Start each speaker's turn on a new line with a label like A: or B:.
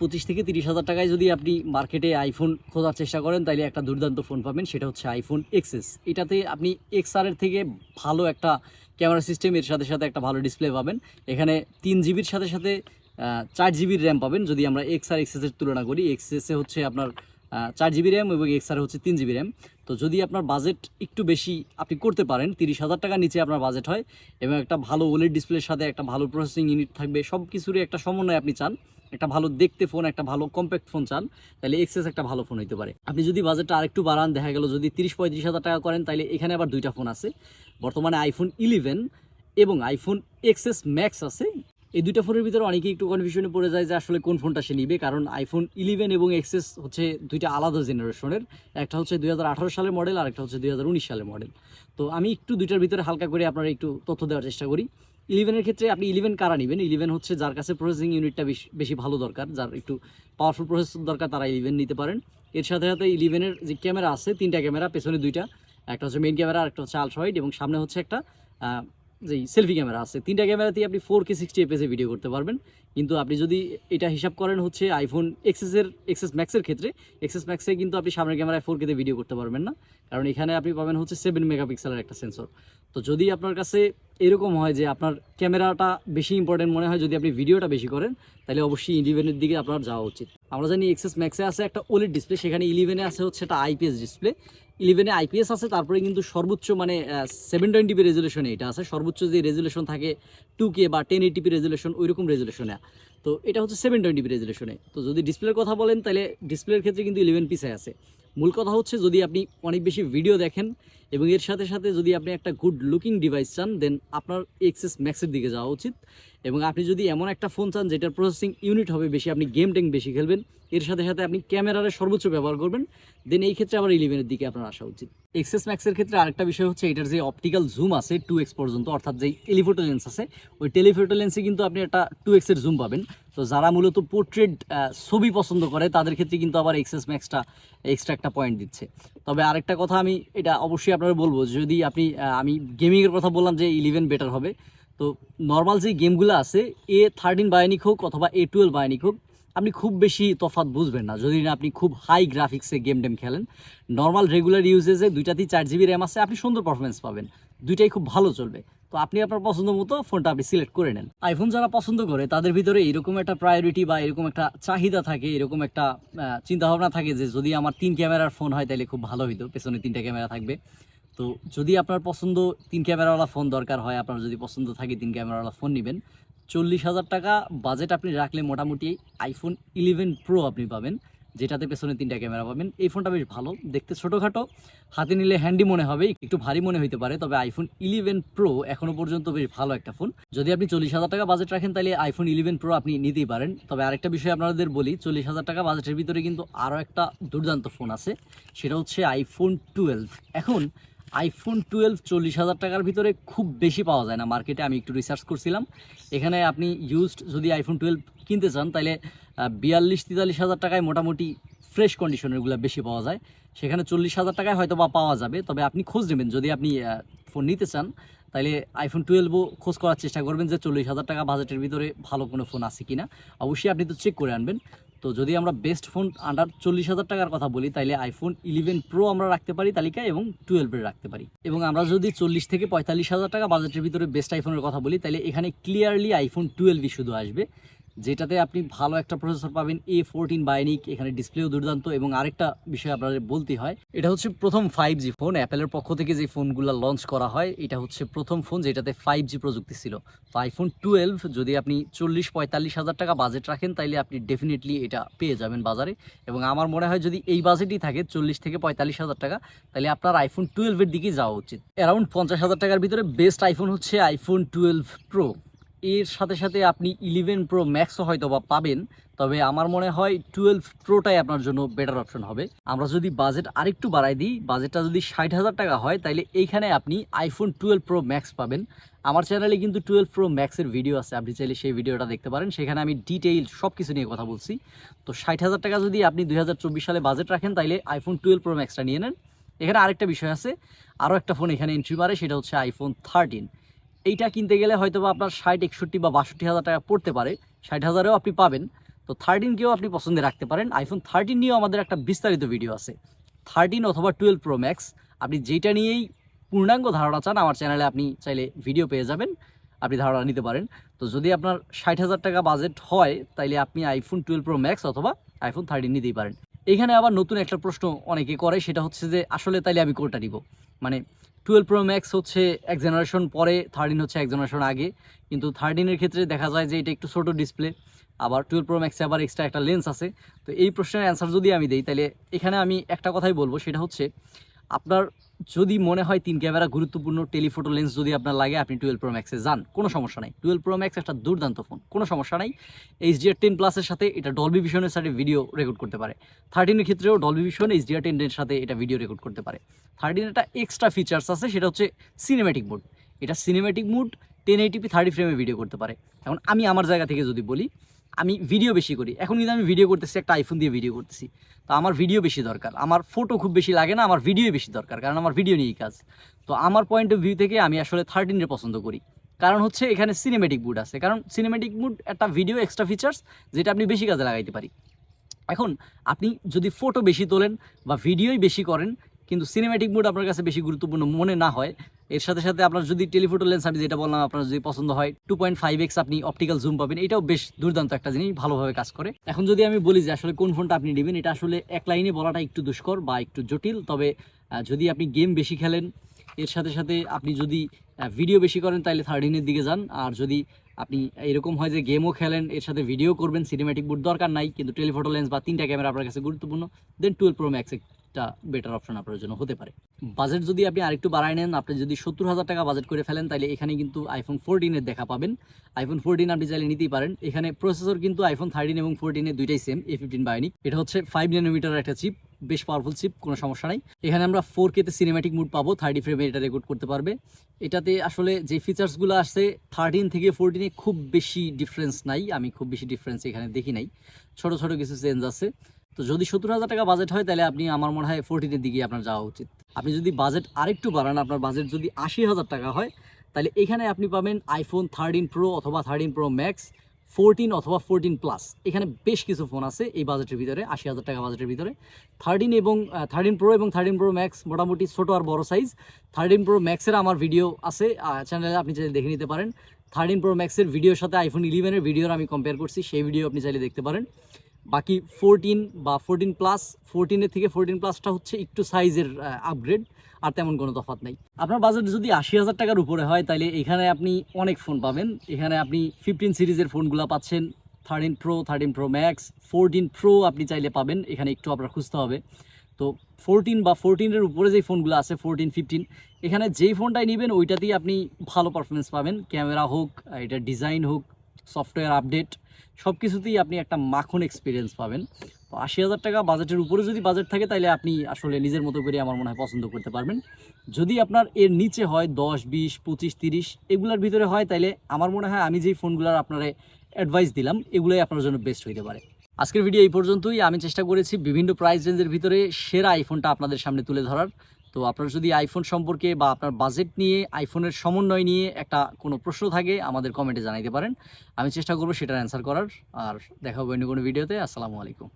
A: পঁচিশ থেকে তিরিশ হাজার টাকায় যদি আপনি মার্কেটে আইফোন খোঁজার চেষ্টা করেন তাহলে একটা দুর্দান্ত ফোন পাবেন, সেটা হচ্ছে আইফোন এক্সএস এটাতে আপনি এক্সআরের থেকে ভালো একটা ক্যামেরা সিস্টেম এর সাথে সাথে একটা ভালো ডিসপ্লে পাবেন। এখানে তিন জিবির সাথে সাথে চার জিবির র্যাম পাবেন, যদি আমরা এক্স আর এক্সএসের তুলনা করি। এক্সএসে হচ্ছে আপনার চার জিবি র্যাম এবং এক্সআর হচ্ছে তিন জিবি র্যাম তো যদি আপনার বাজেট একটু বেশি আপনি করতে পারেন, তিরিশ হাজার টাকার নিচে আপনার বাজেট হয় এবং একটা ভালো ওলেড ডিসপ্লের সাথে একটা ভালো প্রসেসিং ইউনিট থাকবে সব কিছুরই একটা সমন্বয় আপনি চান। একটা ভালো দেখতে ফোন একটা ভালো কম্প্যাক্ট ফোন চান, তাহলে এক্সেস একটা ভালো ফোন হতে পারে। আপনি যদি বাজেটটা আরেকটু বাড়ান, দেখা গেল যদি তিরিশ পঁয়ত্রিশ হাজার টাকা করেন, তাহলে এখানে আবার দুইটা ফোন আছে। বর্তমানে আইফোন ইলেভেন এবং আইফোন এক্সএস ম্যাক্স আছে। এই দুইটা ফোনের ভিতরে অনেকেই একটু কনফিউশনে পড়ে যায় যে আসলে কোন ফোনটা সে নিবে, কারণ আইফোন ইলেভেন এবং এক্সএস হচ্ছে দুইটা আলাদা জেনারেশনের একটা হচ্ছে দুই হাজার আঠারো সালের মডেল আর একটা হচ্ছে দুই হাজার উনিশ সালের মডেল তো আমি একটু দুইটার ভিতরে হালকা করে আপনারা একটু তথ্য দেওয়ার চেষ্টা করি। ইলেভেনের ক্ষেত্রে আপনি ইলেভেন কারা নেবেন? ইলেভেন হচ্ছে যার কাছে প্রসেসিং ইউনিটটা বেশি বেশি ভালো দরকার, যার একটু পাওয়ারফুল প্রসেসর দরকার, তারা ইলেভেন নিতে পারেন। এর সাথে সাথে ইলেভেনের যে ক্যামেরা আছে, তিনটা ক্যামেরা পেছনে দুইটা, একটা হচ্ছে মেইন ক্যামেরা আর একটা হচ্ছে আলট্রাওয়াইড এবং সামনে হচ্ছে একটা যেই সেলফি ক্যামেরা আছে, তিনটা ক্যামেরাতেই আপনি ফোর কে সিক্সটি এফএসে ভিডিও করতে পারবেন। কিন্তু আপনি যদি এটা হিসাব করেন হচ্ছে আইফোন এক্সেসের এক্সেস ম্যাক্সের ক্ষেত্রে এক্সেস ম্যাক্সে কিন্তু আপনি সামনের ক্যামেরায় ফোর কেতে ভিডিও করতে পারবেন না। কারণ এখানে আপনি পাবেন হচ্ছে সেভেন মেগাপিক্সেলের একটা সেন্সর তো যদি আপনার কাছে এরকম হয় যে আপনার ক্যামেরাটা বেশি ইম্পর্টেন্ট মনে হয়, যদি আপনি ভিডিওটা বেশি করেন, তাহলে অবশ্যই ইলেভেনের দিকে আপনার যাওয়া উচিত। আমরা জানি এক্সেস ম্যাক্সে আছে একটা ওলেড ডিসপ্লে সেখানে ইলেভেনে আছে হচ্ছে একটা আইপিএস ডিসপ্লে ইলেভেনে আইপিএস আছে, তারপরে কিন্তু সর্বোচ্চ মানে সেভেন টোয়েন্টিপি রেজুলেশনে এটা আছে। সর্বোচ্চ যে রেজুলেশন থাকে টু কে বা টেন এইটিপি রেজুলেশন ওই রকম রেজুলেশনে তো এটা হচ্ছে সেভেন টোয়েন্টিপি রেজুলেশনে তো যদি ডিসপ্লের কথা বলেন, তাহলে ডিসপ্লের ক্ষেত্রে কিন্তু ইলেভেন পিসে আছে। মূল কথা হচ্ছে যদি আপনি অনেক বেশি ভিডিও দেখেন এবং এর সাথে সাথে যদি আপনি একটা গুড লুকিং ডিভাইস চান দেন আপনার এক্সেস ম্যাক্সের দিকে যাওয়া উচিত। এবং আপনি যদি এমন একটা ফোন চান যেটার প্রসেসিং ইউনিট হবে বেশি, আপনি গেম টেম বেশি খেলবেন, এর সাথে সাথে আপনি ক্যামেরার সর্বোচ্চ ব্যবহার করবেন দেন এই ক্ষেত্রে আবার ইলেভেনের দিকে আপনার আসা উচিত। এক্সেস ম্যাক্সের ক্ষেত্রে আরেকটা বিষয় হচ্ছে এটার যে অপটিক্যাল জুম আছে টু এক্স পর্যন্ত, অর্থাৎ যে টেলিফোটো লেন্স আছে, ওই টেলিফোটো লেন্সে কিন্তু আপনি একটা টু এক্সের জুম পাবেন। তো যারা মূলত পোর্ট্রেট ছবি পছন্দ করে, তাদের ক্ষেত্রে কিন্তু আবার এক্সেস ম্যাক্সটা এক্সট্রা একটা পয়েন্ট দিচ্ছে। তবে আরেকটা কথা আমি এটা অবশ্যই আপনারা বলব, যদি আপনি আমি গেমিংয়ের কথা বললাম যে ইলেভেন বেটার হবে। তো নর্মাল যে গেমগুলো আছে এ থার্টিন বায়োনিক হোক অথবা এ টুয়েলভ বায়োনিক হোক, আপনি খুব বেশি তফাৎ বুঝবেন না। যদি না আপনি খুব হাই গ্রাফিক্সে গেম টেম খেলেন নর্মাল রেগুলার ইউজেজে দুইটাতেই চার জিবি র্যাম আছে, আপনি সুন্দর পারফরমেন্স পাবেন। দুইটাই খুব ভালো চলবে। তো আপনি আপনার পছন্দ মতো ফোনটা আপনি সিলেক্ট করে নেন। আইফোন যারা পছন্দ করে, তাদের ভিতরে এরকম একটা প্রায়োরিটি বা এরকম একটা চাহিদা থাকে, এরকম একটা চিন্তা ভাবনা থাকে যে যদি আমার তিন ক্যামেরার ফোন হয় তাহলে খুব ভালো হইতো, পেছনে তিনটা ক্যামেরা থাকবে। তো যদি আপনার পছন্দ তিন ক্যামেরাওয়ালা ফোন দরকার হয়, আপনার যদি পছন্দ থাকে তিন ক্যামেরাওয়ালা ফোন নেবেন, চল্লিশ হাজার টাকা বাজেট আপনি রাখলে মোটামুটি আইফোন ইলেভেন প্রো আপনি পাবেন। যেটাতে পেছনে তিনটা ক্যামেরা পাবেন। এই ফোনটা বেশ ভালো, দেখতে ছোটোখাটো। হাতে নিলে হ্যান্ডি মনে হবে, একটু ভারী মনে হইতে পারে, তবে আইফোন ইলেভেন প্রো এখনও পর্যন্ত বেশ ভালো একটা ফোন যদি আপনি চল্লিশ হাজার টাকা বাজেট রাখেন, তাহলে আইফোন ইলেভেন প্রো আপনি নিতেই পারেন। তবে আরেকটা বিষয় আপনাদের বলি, চল্লিশ হাজার টাকা বাজেটের ভিতরে কিন্তু আরও একটা দুর্দান্ত ফোন আছে, সেটা হচ্ছে আইফোন টুয়েলভ এখন আইফোন টুয়েলভ চল্লিশ হাজার টাকার ভিতরে খুব বেশি পাওয়া যায় না। মার্কেটে আমি একটু রিসার্চ করছিলাম। এখানে আপনি ইউজড যদি আইফোন টুয়েলভ কিনতে চান তাহলে বিয়াল্লিশ তেতাল্লিশ হাজার টাকায় মোটামুটি ফ্রেশ কন্ডিশনেরগুলো বেশি পাওয়া যায়। সেখানে চল্লিশ হাজার টাকায় হয়তো বা পাওয়া যাবে, তবে আপনি খোঁজ নেবেন। যদি আপনি ফোন নিতে চান তাহলে আইফোন টুয়েলভও খোঁজ করার চেষ্টা করবেন যে চল্লিশ হাজার টাকা বাজেটের ভিতরে ভালো কোনো ফোন আছে কি না অবশ্যই আপনি তো চেক করে আনবেন। তো যদি আমরা বেস্ট ফোন আন্ডার চল্লিশ হাজার টাকার কথা বলি তাহলে আইফোন ইলেভেন প্রো আমরা রাখতে পারি তালিকায় এবং টুয়েলভের রাখতে পারি। এবং আমরা যদি চল্লিশ থেকে পঁয়তাল্লিশ হাজার টাকা বাজেটের ভিতরে বেস্ট আইফোনের কথা বলি তাহলে এখানে ক্লিয়ারলি আইফোন টুয়েলভই শুধু আসবে। যেটাতে আপনি ভালো একটা প্রসেসর পাবেন এ ফোরটিন বায়োনিক এখানে ডিসপ্লেও দুর্দান্ত এবং আরেকটা বিষয় আপনাদের বলতে হয়, এটা হচ্ছে প্রথম ফাইভ জি ফোন অ্যাপেলের পক্ষ থেকে যে ফোনগুলো লঞ্চ করা হয়, এটা হচ্ছে প্রথম ফোন যেটাতে ফাইভ জি প্রযুক্তি ছিল। তো আইফোন টুয়েলভ যদি আপনি চল্লিশ পঁয়তাল্লিশ হাজার টাকা বাজেট রাখেন, তাইলে আপনি ডেফিনেটলি এটা পেয়ে যাবেন বাজারে। এবং আমার মনে হয় যদি এই বাজেটই থাকে, চল্লিশ থেকে পঁয়তাল্লিশ হাজার টাকা তাহলে আপনার আইফোন টুয়েলভের দিকেই যাওয়া উচিত। অ্যারাউন্ড পঞ্চাশ হাজার টাকার ভিতরে বেস্ট আইফোন হচ্ছে আইফোন টুয়েলভ প্রো এর সাথে সাথে আপনি ইলেভেন প্রো ম্যাক্সও হয়তো বা পাবেন, তবে আমার মনে হয় টুয়েলভ প্রোটাই আপনার জন্য বেটার অপশন হবে। আমরা যদি বাজেট আরেকটু বাড়াই দিই বাজেটটা যদি ষাট হাজার টাকা হয় তাহলে এইখানে আপনি আইফোন টুয়েলভ প্রো ম্যাক্স পাবেন। আমার চ্যানেলে কিন্তু টুয়েলভ প্রো ম্যাক্সের ভিডিও আছে, আপনি চাইলে সেই ভিডিওটা দেখতে পারেন। সেখানে আমি ডিটেইল সব কিছু নিয়ে কথা বলছি। তো ষাট হাজার টাকা যদি আপনি দুই হাজার চব্বিশ সালে বাজেট রাখেন তাহলে আইফোন টুয়েলভ প্রো ম্যাক্সটা নিয়ে নেন। এখানে আরেকটা বিষয় আছে আরও একটা ফোন এখানে এন্ট্রি মারে, সেটা হচ্ছে আইফোন থার্টিন এইটা কিনতে গেলে হয়তো বা আপনার ষাট, একষট্টি বা বাষট্টি হাজার টাকা পড়তে পারে। ষাট হাজারেও আপনি পাবেন। তো থার্টিনকেও আপনি পছন্দে রাখতে পারেন। আইফোন থার্টিন নিয়েও আমাদের একটা বিস্তারিত ভিডিও আছে। থার্টিন অথবা টুয়েলভ প্রো ম্যাক্স আপনি যেটা নিয়েই পূর্ণাঙ্গ ধারণা চান, আমার চ্যানেলে আপনি চাইলে ভিডিও পেয়ে যাবেন। আপনি ধারণা নিতে পারেন। তো যদি আপনার ষাট হাজার টাকা বাজেট হয়, তাইলে আপনি আইফোন টুয়েলভ প্রো ম্যাক্স অথবা আইফোন থার্টিন নিতেই পারেন। এখানে আবার নতুন একটা প্রশ্ন অনেকে করে, সেটা হচ্ছে যে, আসলে তাইলে আমি কোনটা নিব? মানে টুয়েলভ প্রো ম্যাক্স হচ্ছে এক জেনারেশন পরে থার্টিন হচ্ছে এক জেনারেশন আগে, কিন্তু থার্টিনের ক্ষেত্রে দেখা যায় যে, এটা একটু ছোটো ডিসপ্লে আবার টুয়েলভ প্রো ম্যাক্সে আবার এক্সট্রা একটা লেন্স আছে। তো এই প্রশ্নের অ্যান্সার যদি আমি দিই তাহলে এখানে আমি একটা কথাই বলব, সেটা হচ্ছে আপনার যদি মনে হয় তিন ক্যামেরা গুরুত্বপূর্ণ টেলিফোটো লেন্স যদি আপনার লাগে, আপনি টুয়েলভ প্রো ম্যাক্সে যান। কোনো সমস্যা নাই। টুয়েলভ প্রো ম্যাক্স একটা দুর্দান্ত ফোন। কোনো সমস্যা নাই। এইচডিআর টেন প্লাসের সাথে এটা ডলবি ভিশনের সাথে ভিডিও রেকর্ড করতে পারে। থার্টিনের ক্ষেত্রেও ডলবি ভিশন এইচডিআর টেনের সাথে এটা ভিডিও রেকর্ড করতে পারে। থার্টিন একটা এক্সট্রা ফিচার্স আছে, সেটা হচ্ছে সিনেম্যাটিক মোড এটা cinematic mode ten eighty p thirty ফ্রেমে ভিডিও করতে পারে। এখন আমি আমার জায়গা থেকে যদি বলি, আমি ভিডিও বেশি করি। এখন কিন্তু আমি ভিডিও করতেছি, একটা আইফোন দিয়ে ভিডিও করতেছি। তো আমার ভিডিও বেশি দরকার। আমার ফটো খুব বেশি লাগে না, আমার ভিডিও বেশি দরকার, কারণ আমার ভিডিও নিয়েই কাজ। তো আমার পয়েন্ট অফ ভিউ থেকে আমি আসলে থার্টিনের পছন্দ করি। কারণ হচ্ছে এখানে সিনেমেটিক মুড আছে। কারণ সিনেমেটিক মুড একটা ভিডিও এক্সট্রা ফিচার্স যেটা আপনি বেশি কাজে লাগাইতে পারি। এখন আপনি যদি ফটো বেশি তোলেন বা ভিডিওই বেশি করেন, কিন্তু সিনেমেটিক মুড আপনার কাছে বেশি গুরুত্বপূর্ণ মনে না হয় এর সাথে সাথে আপনার যদি টেলিফোটো লেন্স আমি যেটা বললাম, আপনার যদি পছন্দ হয় টু পয়েন্ট ফাইভ এক্স আপনি অপটিক্যাল জুম পাবেন। এটাও বেশ দুর্দান্ত একটা জিনিস, ভালোভাবে কাজ করে। এখন যদি আমি বলি যে আসলে কোন ফোনটা আপনি নেবেন, এটা আসলে এক লাইনে বলাটা একটু দুষ্কর বা একটু জটিল, তবে যদি আপনি গেম বেশি খেলেন, এর সাথে সাথে আপনি যদি ভিডিও বেশি করেন, তাহলে থার্টিনের দিকে যান। আর যদি আপনি এরকম হয় যে গেমও খেলেন, এর সাথে ভিডিও করবেন সিনেমেটিক বুট দরকার নাই, কিন্তু টেলিফোটো লেন্স বা তিনটা ক্যামেরা আপনার কাছে গুরুত্বপূর্ণ দেন টুয়েলভ প্রো ম্যাক্স একটা বেটার অপশন আপনার জন্য হতে পারে। বাজেট যদি আপনি আরেকটু বাড়ায় নেন, আপনি যদি সত্তর হাজার টাকা বাজেট করে ফেলেন তাহলে এখানে কিন্তু আইফোন ফোরটিনের দেখা পাবেন। আইফোন ফোরটিন আপনি চাইলে নিতেই পারেন। এখানে প্রসেসর কিন্তু আইফোন থার্টিন এবং ফোরটিনের দুইটাই সেম এ ফিফটিন বায়োনিক এটা হচ্ছে ফাইভ ন্যানোমিটার একটা চিপ বেশ পাওয়ারফুল চিপ কোনো সমস্যা নাই। এখানে আমরা ফোর কেতে সিনেম্যাটিক মুড পাবো থার্টি ফ্রেমে এটা রেকর্ড করতে পারবে। এটাতে আসলে যে ফিচার্সগুলো আসছে থার্টিন থেকে ফোরটিনে খুব বেশি ডিফারেন্স নাই। আমি খুব বেশি ডিফারেন্স এখানে দেখি নাই। ছোট ছোট কিছু চেঞ্জ আছে। তো যদি সত্তর হাজার টাকা বাজেট হয়, তাহলে আপনি আমার মনে হয় ফোরটিনের দিকে আপনার যাওয়া উচিত। আপনি যদি বাজেট আরেকটু বাড়ান, আপনার বাজেট যদি আশি হাজার টাকা হয়, তাহলে এখানে আপনি পাবেন আইফোন থার্টিন প্রো অথবা থার্টিন প্রো ম্যাক্স ফোরটিন অথবা ফোরটিন প্লাস এখানে বেশ কিছু ফোন আছে এই বাজেটের ভিতরে, আশি হাজার টাকা বাজেটের ভিতরে। থার্টিন এবং থার্টিন প্রো এবং থার্টিন প্রো ম্যাক্স মোটামুটি ছোটো আর বড় সাইজ থার্টিন প্রো ম্যাক্সের আমার ভিডিও আছে চ্যানেলে আপনি চাইলে দেখে নিতে পারেন। থার্টিন প্রো ম্যাক্সের ভিডিওর সাথে আইফোন ইলেভেনের ভিডিওর আমি কম্পেয়ার করছি, সেই ভিডিও আপনি চাইলে দেখতে পারেন। বাকি ফোরটিন বা ফোরটিন প্লাস ফোরটিনের থেকে ফোরটিন প্লাসটা হচ্ছে একটু সাইজের আপগ্রেড আর তেমন কোনো তফাৎ নাই। আপনার বাজেট যদি আশি হাজার টাকার উপরে হয়, তাহলে এখানে আপনি অনেক ফোন পাবেন। এখানে আপনি ফিফটিন সিরিজের ফোনগুলো পাচ্ছেন thirteen pro thirteen pro max fourteen pro আপনি চাইলে পাবেন। এখানে একটু আপনার খুঁজতে হবে। তো ফোরটিন বা ফোরটিনের উপরে যেই ফোনগুলো আছে ফোরটিন ফিফটিন এখানে যেই ফোনটাই নেবেন, ওইটাতেই আপনি ভালো পারফরমেন্স পাবেন। ক্যামেরা হোক, এটা ডিজাইন হোক সফটওয়্যার আপডেট সব কিছুতেই আপনি একটা মাখন এক্সপিরিয়েন্স পাবেন। তো আশি হাজার টাকা বাজেটের উপরে যদি বাজেট থাকে তাহলে আপনি আসলে নিজের মতো করে আমার মনে হয় পছন্দ করতে পারবেন। যদি আপনার এর নিচে হয় দশ, বিশ, পঁচিশ, তিরিশ, এগুলোর ভিতরে হয় তাহলে আমার মনে হয় আমি যেই ফোনগুলোর আপনারা অ্যাডভাইস দিলাম, এগুলোই আপনার জন্য বেস্ট হইতে পারে। আজকের ভিডিও এই পর্যন্তই। আমি চেষ্টা করেছি বিভিন্ন প্রাইস রেঞ্জের ভিতরে সেরা আইফোনটা আপনাদের সামনে তুলে ধরার। তো আপনার যদি আইফোন সম্পর্কে বা আপনার বাজেট নিয়ে আইফোনের সমন্বয় নিয়ে একটা কোনো প্রশ্ন থাকে, আমাদের কমেন্টে জানাইতে পারেন। আমি চেষ্টা করব সেটার অ্যান্সার করার। আর দেখা হবে অন্য কোনো ভিডিওতে আসসালামু আলাইকুম।